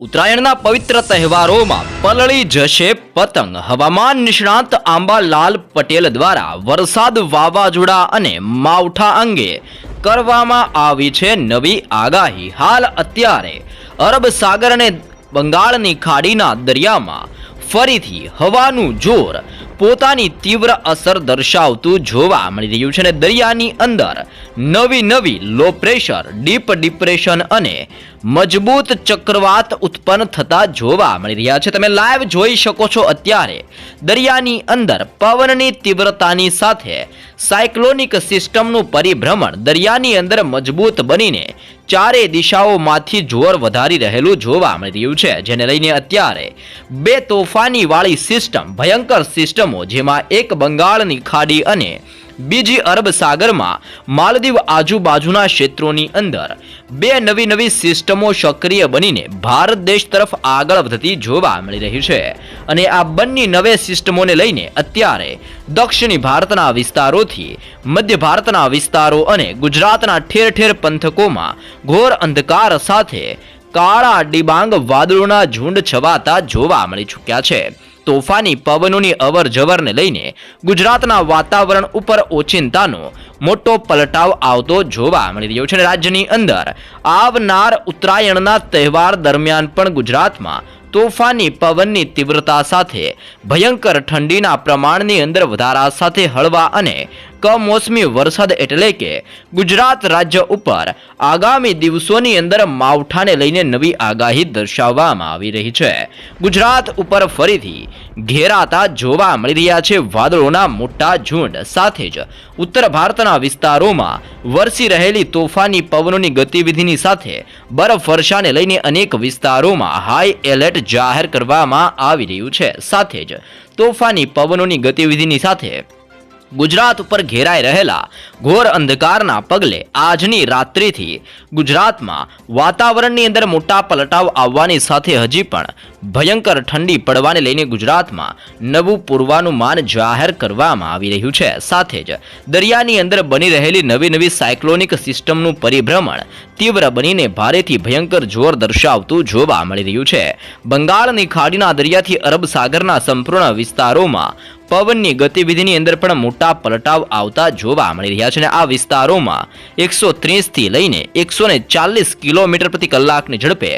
ઉત્તરાયણના પવિત્ર તહેવારોમાં પલળી જશે પતંગ, હવામાન નિષ્ણાંત આંબાલાલ પટેલ દ્વારા વરસાદ વાવાઝોડા અને માવઠા અંગે કરવામાં આવી છે નવી આગાહી. હાલ અત્યારે અરબ સાગર અને બંગાળની ખાડીના દરિયામાં ફરીથી હવાનું જોર પોતાની તીવ્ર અસર દર્શાવતું જોવા મળી રહ્યું છે અને દરિયાની અંદર નવી નવી લો પ્રેશર ડીપ ડિપ્રેશન અને મજબૂત ચક્રવાત ઉત્પન્ન થતા જોવા મળી રહ્યા છે. તમે લાઈવ જોઈ શકો છો અત્યારે દરિયાની અંદર પવનની તીવ્રતાની સાથે સાયક્લોનિક સિસ્ટમનું પરિભ્રમણ દરિયાની અંદર મજબૂત બનીને ચારે દિશાઓમાંથી જોર વધારી રહેલું જોવા મળી રહ્યું છે. જેને લઈને અત્યારે બે તોફાની વાળી સિસ્ટમ ભયંકર સિસ્ટમો જેમાં એક બંગાળની ખાડી અને બીજી અરબ સાગરમાં માલદીવ આજુબાજુના ક્ષેત્રોની અંદર બે નવી નવી સિસ્ટમો સક્રિય બનીને ભારત દેશ તરફ આગળ વધતી જોવા મળી રહી છે. અને આ બંને નવે સિસ્ટમોને લઈને અત્યારે દક્ષિણી ભારતના વિસ્તારોથી મધ્ય ભારતના વિસ્તારો અને ગુજરાતના ઠેર ઠેર પંથકોમાં ઘોર અંધકાર સાથે કાળા ડિબાંગ વાદળોના ઝુંડ છવાતા જોવા મળી ચૂક્યા છે. તોફાની પવનોની અવર જવરને લઈને ગુજરાતના વાતાવરણ ઉપર ઓચિંતાનો મોટો પલટાવ આવતો જોવા મળી રહ્યો છે રાજ્યની અંદર આવનાર ઉત્તરાયણના તહેવાર દરમિયાન પણ ગુજરાતમાં તોફાની પવનની તીવ્રતા સાથે ભયંકર ઠંડીના પ્રમાણની અંદર વધારા સાથે હળવા અને કમોસમી વરસાદ એટલે કે ગુજરાત રાજ્ય ઉપર આગામી દિવસોની અંદર માવઠાને લઈને નવી આગાહી દર્શાવવામાં આવી રહી છે. ગુજરાત ઉપર ફરીથી ઘેરાતા જોવા મળી રહ્યા છે. વાદળોના મોટા ઝુંડ સાથે જ ઉત્તર ભારતના વિસ્તારોમાં વરસી રહેલી તોફાની પવનોની ગતિવિધિની સાથે બરફ વર્ષાને લઈને અનેક વિસ્તારોમાં હાઈ એલર્ટ જાહેર કરવામાં આવી રહ્યું છે. સાથે જ તોફાની પવનોની ગતિવિધિની સાથે ગુજરાત ઉપર ઘેરાઈ રહેલા ઘોર અંધકારના પગલે આજની રાત્રિથી ગુજરાતમાં વાતાવરણની અંદર મોટા પલટાવ આવવાની સાથે હજી પણ ભયંકર ઠંડી પડવાને લઈને ગુજરાતમાં નવું પૂર્વાનુમાન જાહેર કરવામાં આવી રહ્યું છે. સાથે જ દરિયાની અંદર બની રહેલી નવી નવી સાયક્લોનિક સિસ્ટમનું પરિભ્રમણ તીવ્ર બનીને ભારેથી ભયંકર જોર દર્શાવતું જોવા મળી રહ્યું છે. બંગાળની ખાડીના દરિયાથી અરબ સાગરના સંપૂર્ણ વિસ્તારોમાં પવનની ગતિવિધિની અંદર પણ મોટા પલટાવ આવતા જોવા મળી રહ્યા છે અને આ વિસ્તારોમાં એકસો ત્રીસથી લઈને એકસો ને ચાલીસ કિલોમીટર પ્રતિ કલાકની ઝડપે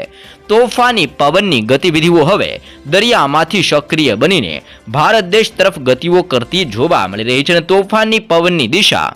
તોફાની પવનની ગતિવિધિઓ હવે દરિયામાંથી સક્રિય બનીને ભારત દેશ તરફ ગતિઓ કરતી જોવા મળી રહી છે અને તોફાની પવનની દિશા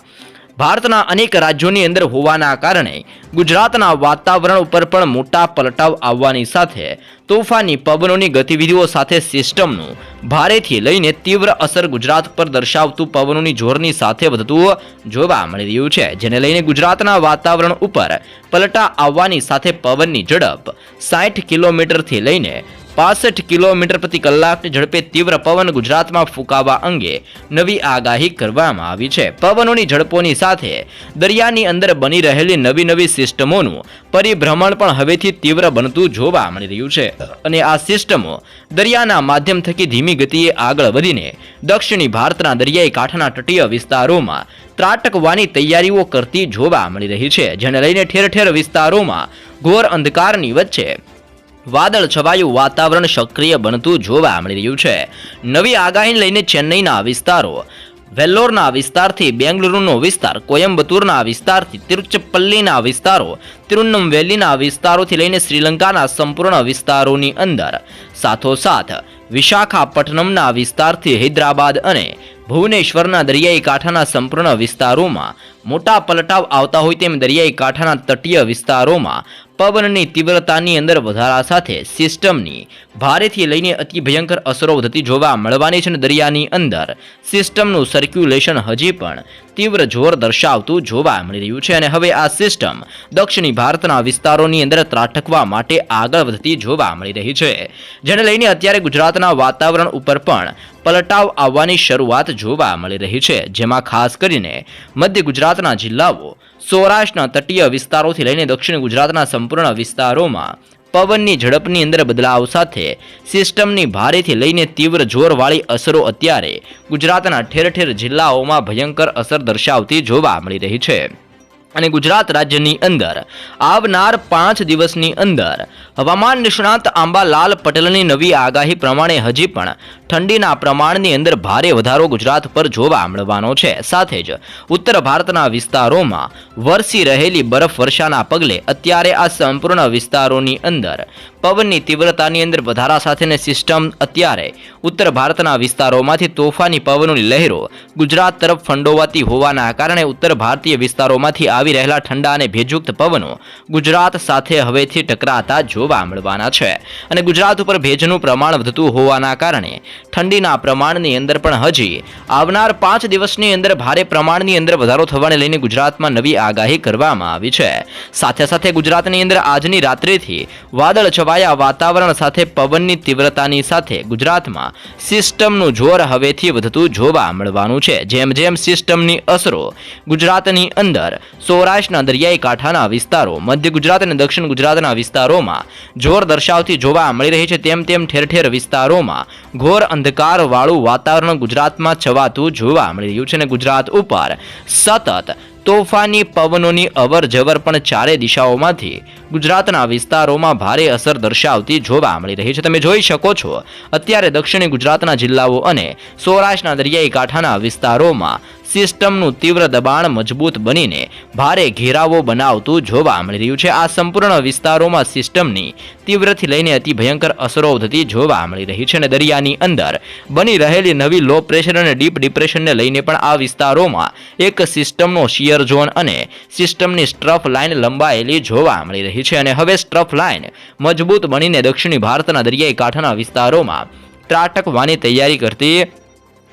ભારતના અનેક રાજ્યોની અંદર હોવાના કારણે ગુજરાતના વાતાવરણ ઉપર પણ મોટા પલટાવ આવવાની સાથે તોફાની પવનોની ગતિવિધિઓ સાથે સિસ્ટમનું ભારેથી લઈને તીવ્ર અસર ગુજરાત પર દર્શાવતું પવનોની જોરની સાથે વધતું જોવા મળી રહ્યું છે, જેને લઈને ગુજરાતના વાતાવરણ ઉપર પલટા આવવાની સાથે પવનની ઝડપ સાઠ કિલોમીટરથી લઈને પાસઠ કિલોમીટર પ્રતિ કલાકની ઝડપે તીવ્ર પવન ગુજરાતમાં ફૂંકાવા અંગે નવી આગાહી કરવામાં આવી છે. પવનોની ઝડપોની સાથે દરિયાની અંદર બની રહેલી નવી નવી સિસ્ટમોનું પરિભ્રમણ પણ હવેથી તીવ્ર બનતું જોવા મળી રહ્યું છે. અને આ સિસ્ટમો દરિયાના માધ્યમ થકી ધીમી ગતિએ આગળ વધીને દક્ષિણી ભારતના દરિયાઈ કાંઠાના તટીય વિસ્તારોમાં ત્રાટકવાની તૈયારીઓ કરતી જોવા મળી રહી છે. જેને લઈને ઠેર ઠેર વિસ્તારોમાં ઘોર અંધકારની વચ્ચે વાદળ છવાયું વાતાવરણ સક્રિય બનતું જોવા મળી રહ્યું છે. નવી આગાહીને લઈને ચેન્નઈના વિસ્તારો. વેલ્લોરના વિસ્તારથી બેંગલુરુનો વિસ્તાર કોયમ્બતુરના વિસ્તારથી તિરુચપલ્લીના વિસ્તારો તિરુન્નમવેલીના વિસ્તારોથી લઈને શ્રીલંકાના સંપૂર્ણ વિસ્તારોની અંદર. સાથોસાથ, વિશાખાપટ્ટનમના વિસ્તારથી હૈદરાબાદ અને ભુવનેશ્વરના દરિયાઈ કાંઠાના સંપૂર્ણ વિસ્તારોમાં મોટા પલટાવ આવતા હોય તેમ દરિયાઈ કાંઠાના તટીય વિસ્તારોમાં પવનની તીવ્રતાની અંદર વધારા સાથે સિસ્ટમની ભારેથી લઈને અતિ ભયંકર અસરો વધતી જોવા મળવાની છે અને દરિયાની અંદર સિસ્ટમનું સર્ક્યુલેશન હજી પણ તીવ્ર જોર દર્શાવતું જોવા મળી રહ્યું છે અને હવે આ સિસ્ટમ દક્ષિણી ભારતના વિસ્તારોની અંદર ત્રાટકવા માટે આગળ વધતી જોવા મળી રહી છે. જેને લઈને અત્યારે ગુજરાતના વાતાવરણ ઉપર પણ પલટાવ આવવાની શરૂઆત જોવા મળી રહી છે. જેમાં ખાસ કરીને મધ્ય ગુજરાતના જિલ્લાઓ, સૌરાષ્ટ્રના તટીય વિસ્તારોથી લઈને દક્ષિણ ગુજરાતના સંપૂર્ણ વિસ્તારોમાં પવનની ઝડપની અંદર બદલાવ સાથે સિસ્ટમની ભારેથી લઈને તીવ્ર જોરવાળી અસરો અત્યારે ગુજરાતના ઠેર ઠેર જિલ્લાઓમાં ભયંકર અસર દર્શાવતી જોવા મળી રહી છે. અને ગુજરાત રાજ્યની અંદર. આવનાર પાંચ દિવસની અંદર હવામાન નિષ્ણાત આંબાલાલ પટેલની નવી આગાહી પ્રમાણે હજી પણ ઠંડીના પ્રમાણની અંદર ભારે વધારો ગુજરાત પર જોવા મળવાનો છે. સાથે જ ઉત્તર ભારતના વિસ્તારોમાં વરસી રહેલી બરફ વર્ષાના પગલે અત્યારે આ સંપૂર્ણ વિસ્તારોની અંદર પવનની તીવ્રતાની અંદર વધારા સાથેની સિસ્ટમ અત્યારે ઉત્તર ભારતના વિસ્તારોમાંથી તોફાની પવનોની લહેરો ગુજરાત તરફ ફંડોવાતી હોવાના કારણે ઉત્તર ભારતીય વિસ્તારોમાંથી આવી રહેલા ઠંડા અને ભેજયુક્ત પવનો ગુજરાત સાથે હવેથી ટકરાતા જોવા મળવાના છે. અને ગુજરાત ઉપર ભેજનું પ્રમાણ વધતું હોવાના કારણે ઠંડીના પ્રમાણની અંદર પણ હજી આવનાર પાંચ દિવસની અંદર ભારે પ્રમાણની અંદર વધારો થવાને લઈને ગુજરાતમાં નવી આગાહી કરવામાં આવી છે. સાથે સાથે ગુજરાતની અંદર આજની રાત્રિથી વાદળ છવાયા વાતાવરણ સાથે પવનની તીવ્રતાની સાથે ગુજરાતમાં સિસ્ટમનું જોર હવેથી વધતું જોવા મળવાનું છે. જેમ જેમ સિસ્ટમની અસરો ગુજરાતની અંદર સૌરાષ્ટ્રના દરિયાઈ કાંઠાના વિસ્તારો, મધ્ય ગુજરાત અને દક્ષિણ ગુજરાતના વિસ્તારોમાં જોર દર્શાવતી જોવા મળી રહી છે. તેમ તેમ ઠેર ઠેર વિસ્તારોમાં ઘોર અંધકારવાળું વાતાવરણ ગુજરાતમાં છવાતું જોવા મળી રહ્યું છે અને ગુજરાત ઉપર સતત તોફાની પવનોની અવર જવર પણ ચારે દિશાઓમાંથી ગુજરાતના વિસ્તારોમાં ભારે અસર દર્શાવતી જોવા મળી રહી છે. તમે જોઈ શકો છો, અત્યારે દક્ષિણી ગુજરાતના જિલ્લાઓ અને સૌરાષ્ટ્રના દરિયાઈ કાંઠાના વિસ્તારોમાં સિસ્ટમનું તીવ્ર દબાણ મજબૂત બનીને ભારે ઘેરાવો બનાવતું જોવા મળી રહ્યું છે. આ સંપૂર્ણ વિસ્તારોમાં સિસ્ટમની તીવ્રથી લઈને અતિ ભયંકર અસરો થતી જોવા મળી રહી છે અને દરિયાની અંદર બની રહેલી નવી લો પ્રેશર અને ડીપ ડિપ્રેશનને લઈને પણ આ વિસ્તારોમાં એક સિસ્ટમનો શિયર ઝોન અને સિસ્ટમની સ્ટ્રફ લાઇન લંબાયેલી જોવા મળી રહી છે અને હવે સ્ટ્રફ લાઇન મજબૂત બનીને દક્ષિણી ભારતના દરિયાઈ કાંઠાના વિસ્તારોમાં ત્રાટકવાની તૈયારી કરતી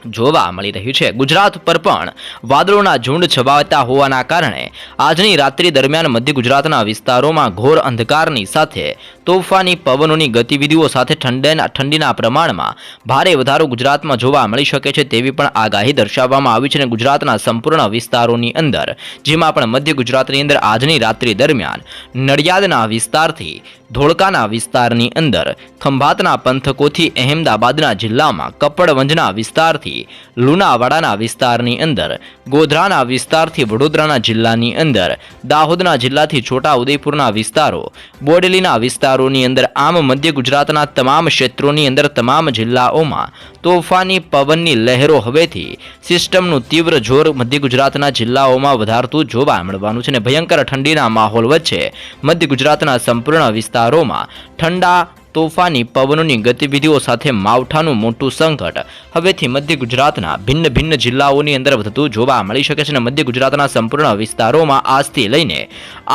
જોવા મળી રહ્યું છે. ગુજરાત પર પણ વાદળોના ઝુંડ છવાતા હોવાના કારણે આજની રાત્રિ દરમિયાન મધ્ય ગુજરાતના વિસ્તારોમાં ઘોર અંધકારની સાથે તોફાની પવનોની ગતિવિધિઓ સાથે ઠંડીના ઠંડીના પ્રમાણમાં ભારે વધારો ગુજરાતમાં જોવા મળી શકે છે તેવી પણ આગાહી દર્શાવવામાં આવી છે અને ગુજરાતના સંપૂર્ણ વિસ્તારોની અંદર, જેમાં પણ મધ્ય ગુજરાતની અંદર આજની રાત્રિ દરમિયાન નડિયાદના વિસ્તારથી ધોળકાના વિસ્તારની અંદર, ખંભાતના પંથકોથી અહેમદાબાદના જિલ્લામાં કપડવંજના વિસ્તારથી લુણાવાડાના વિસ્તારની અંદર, ગોધરાના વિસ્તારથી વડોદરાના જિલ્લાની અંદર, દાહોદના જિલ્લાથી છોટા ઉદેપુરના વિસ્તારો, બોડેલીના વિસ્તારોની અંદર આમ મધ્ય ગુજરાતના તમામ ક્ષેત્રોની અંદર તમામ જિલ્લાઓમાં તોફાની પવનની લહેરો હવેથી સિસ્ટમનું તીવ્ર જોર મધ્ય ગુજરાતના જિલ્લાઓમાં વધારતું જોવા મળવાનું છે અને ભયંકર ઠંડીના માહોલ વચ્ચે મધ્ય ગુજરાતના સંપૂર્ણ વિસ્તારોમાં ઠંડા તોફાની પવનોની ગતિવિધિઓ સાથે માવઠાનું મોટું સંકટ. હવેથી મધ્ય ગુજરાતના ભિન્ન ભિન્ન જિલ્લાઓની અંદર વધતું જોવા મળી શકે છે અને મધ્ય ગુજરાતના સંપૂર્ણ વિસ્તારોમાં આજથી લઈને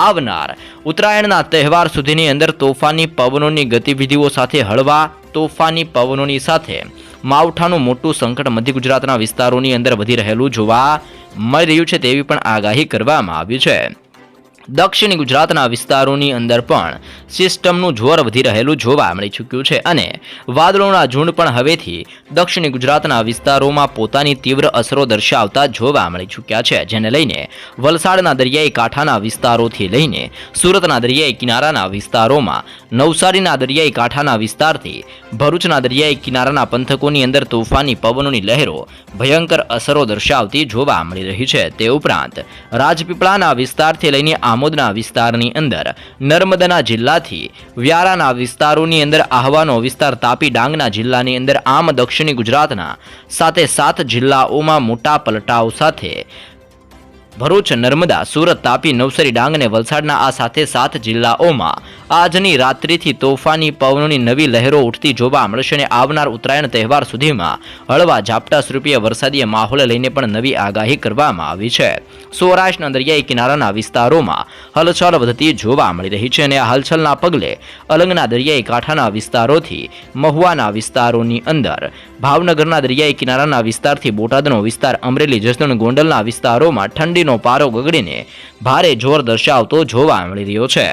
આવનાર ઉત્તરાયણના તહેવાર સુધીની અંદર તોફાની પવનોની ગતિવિધિઓ સાથે હળવા તોફાની પવનોની સાથે માવઠાનું મોટું સંકટ મધ્ય ગુજરાતના વિસ્તારોની અંદર વધી રહેલું જોવા મળી રહ્યું છે તેવી પણ આગાહી કરવામાં આવી છે. દક્ષિણ ગુજરાતના વિસ્તારોની અંદર પણ સિસ્ટમનું જોર વધી રહેલું જોવા મળી ચૂક્યું છે અને વાદળોના ઝુંડ પણ હવેથી દક્ષિણ ગુજરાતના વિસ્તારોમાં પોતાની તીવ્ર અસરો દર્શાવતા જોવા મળી ચૂક્યા છે, જેને લઈને વલસાડના દરિયાઈ કાંઠાના વિસ્તારોથી લઈને સુરતના દરિયાઈ કિનારાના વિસ્તારોમાં, નવસારીના દરિયાઈ કાંઠાના વિસ્તારથી ભરૂચના દરિયાઈ કિનારાના પંથકોની અંદર તોફાની પવનોની લહેરો ભયંકર અસરો દર્શાવતી જોવા મળી રહી છે. તે ઉપરાંત રાજપીપળાના વિસ્તારથી લઈને આમોદના વિસ્તારની અંદર. નર્મદાના જિલ્લાથી વ્યારાના વિસ્તારોની અંદર આહવાનો વિસ્તાર તાપી ડાંગના જિલ્લાની અંદર, આમ દક્ષિણી ગુજરાતના સાથે સાત જિલ્લાઓમાં મોટા પલટાવ સાથે ભરૂચ નર્મદા, સુરત, તાપી, નવસારી, ડાંગ અને વલસાડના આ સાથે સાત જિલ્લાઓમાં આજની રાત્રિથી તોફાની પવનોની નવી લહેરો ઉઠતી જોવા મળશે અને આવનાર ઉત્તરાયણ તહેવાર સુધીમાં હળવા ઝાપટા સ્વરૂપીય વરસાદીય માહોલ લઈને પણ નવી આગાહી કરવામાં આવી છે. સૌરાષ્ટ્રના દરિયાઈ કિનારાના વિસ્તારોમાં હલચલ વધતી જોવા મળી રહી છે અને આ હલચલના પગલે અલંગના દરિયાઈ કાંઠાના વિસ્તારોથી મહુવાના વિસ્તારોની અંદર, ભાવનગરના દરિયાઈ કિનારાના વિસ્તારથી બોટાદનો વિસ્તાર, અમરેલી, જસદણ, ગોંડલના વિસ્તારોમાં ઠંડીનો પારો ગગડીને ભારે જોર દર્શાવતો જોવા મળી રહ્યો છે.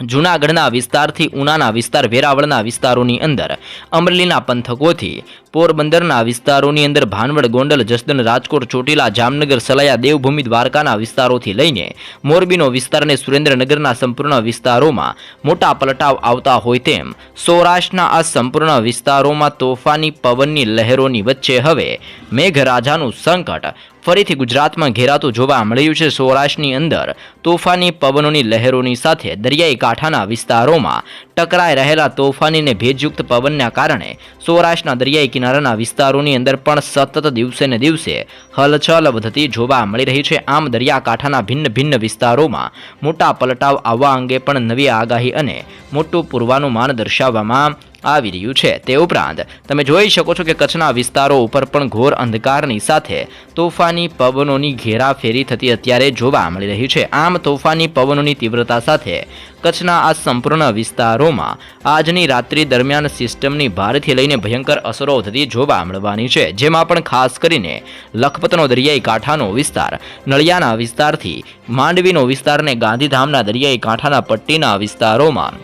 જૂનાગઢના વિસ્તારથી ઉનાના વિસ્તાર વેરાવળના વિસ્તારોની અંદર, અમરેલીના પંથકોથી પોરબંદરના વિસ્તારોની અંદર ભાનવડ, ગોંડલ જસદન રાજકોટ, ચોટીલા, જામનગર, સલાયા, દેવભૂમિ, દ્વારકાના વિસ્તારોથી લઈને મોરબીનો વિસ્તાર અને સુરેન્દ્રનગરના સંપૂર્ણ વિસ્તારોમાં મોટા પલટાવ આવતા હોય તેમ, સૌરાષ્ટ્રના આ સંપૂર્ણ વિસ્તારોમાં તોફાની, પવનની લહેરોની વચ્ચે હવે મેઘરાજાનું સંકટ ફરીથી ગુજરાતમાં ઘેરાતું જોવા મળ્યું છે સૌરાષ્ટ્રની અંદર. તોફાની પવનોની લહેરોની સાથે દરિયાઈ કાંઠાના વિસ્તારોમાં ટકરાઈ રહેલા તોફાની અને ભેજયુક્ત પવનના કારણે સૌરાષ્ટ્રના દરિયાઈ કિનારાના વિસ્તારોની અંદર પણ સતત દિવસે ને દિવસે હલચલ વધતી જોવા મળી રહી છે. આમ દરિયાકાંઠાના ભિન્ન ભિન્ન વિસ્તારોમાં મોટા પલટાવ આવવા અંગે પણ નવી આગાહી અને મોટું પૂર્વાનુમાન દર્શાવવામાં આવી રહ્યું છે. તે ઉપરાંત, તમે જોઈ શકો છો કે કચ્છના વિસ્તારો ઉપર પણ ઘોર અંધકારની સાથે તોફાની પવનોની ઘેરાફેરી થતી અત્યારે જોવા મળી રહી છે. આમ, તોફાની પવનોની તીવ્રતા સાથે કચ્છના આ સંપૂર્ણ વિસ્તારોમાં આજની રાત્રિ દરમિયાન સિસ્ટમની ભારેથી લઈને ભયંકર અસરો થતી જોવા મળવાની છે. જેમાં પણ ખાસ કરીને લખપતનો દરિયાઈ કાંઠાનો વિસ્તાર, નળિયાના વિસ્તારથી માંડવીનો વિસ્તાર અને ગાંધીધામના દરિયાઈ કાંઠાના પટ્ટીના વિસ્તારોમાં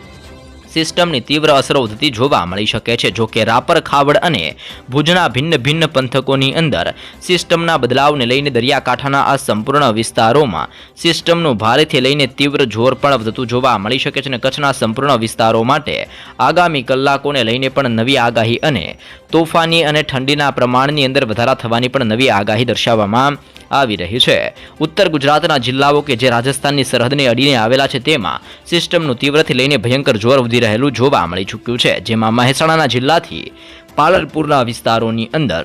સિસ્ટમની તીવ્ર અસરો થતી જોવા મળી શકે છે. જો કે રાપર, ખાવડ અને ભુજના ભિન્ન ભિન્ન પંથકોની અંદર સિસ્ટમના બદલાવને લઈને દરિયાકાંઠાના આ સંપૂર્ણ વિસ્તારોમાં સિસ્ટમનું ભારેથી લઈને તીવ્ર જોર પણ વધતું જોવા મળી શકે છે અને કચ્છના સંપૂર્ણ વિસ્તારો માટે આગામી કલાકોને લઈને પણ નવી આગાહી અને તોફાની અને ઠંડીના પ્રમાણની અંદર વધારા થવાની પણ નવી આગાહી દર્શાવવામાં આવી રહી છે. ઉત્તર ગુજરાતના જિલ્લાઓ કે જે રાજસ્થાનની સરહદને અડીને આવેલા છે તેમાં સિસ્ટમનું તીવ્રથી લઈને ભયંકર જોર વધી રહેલું જોવા મળી ચૂક્યું છે, જેમાં મહેસાણાના જિલ્લાથી પાલનપુરના વિસ્તારોની અંદર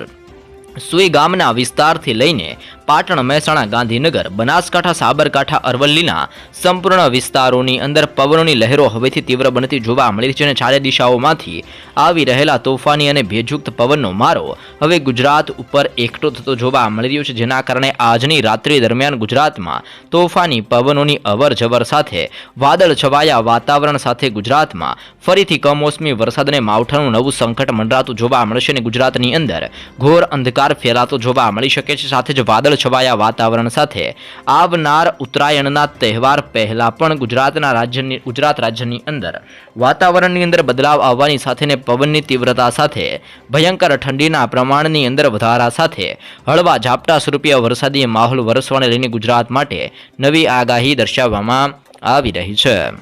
સુઈ ગામના વિસ્તારથી લઈને પાટણ, મહેસાણા, ગાંધીનગર, બનાસકાંઠા, સાબરકાંઠા, અરવલ્લીના સંપૂર્ણ વિસ્તારોની અંદર પવનોની લહેરો હવેથી તીવ્ર બનતી જોવા મળી છે અને ચારે દિશાઓમાંથી આવી રહેલા તોફાની અને ભેજયુક્ત પવનનો મારો હવે ગુજરાત ઉપર એકઠો થતો જોવા મળી રહ્યો છે. જેના કારણે આજની રાત્રિ દરમિયાન ગુજરાતમાં તોફાની, પવનોની અવર જવર સાથે વાદળ છવાયા વાતાવરણ સાથે ગુજરાતમાં ફરીથી કમોસમી વરસાદ અને માવઠાનું નવું સંકટ મંડરાતું જોવા મળશે અને ગુજરાતની અંદર ઘોર અંધકાર ફેલાતો જોવા મળી શકે છે. સાથે જ વાદળ છવાયા વાતાવરણ સાથે આવનાર ઉત્તરાયણના તહેવાર પહેલાં પણ ગુજરાતના રાજ્યની ગુજરાત રાજ્યની અંદર વાતાવરણની અંદર બદલાવ આવવાની સાથે ને પવનની તીવ્રતા સાથે ભયંકર ઠંડીના પ્રમાણની અંદર વધારા સાથે હળવા ઝાપટા સ્વરૂપીય વરસાદી માહોલ વરસવાને લઈને ગુજરાત માટે નવી આગાહી દર્શાવવામાં આવી રહી છે.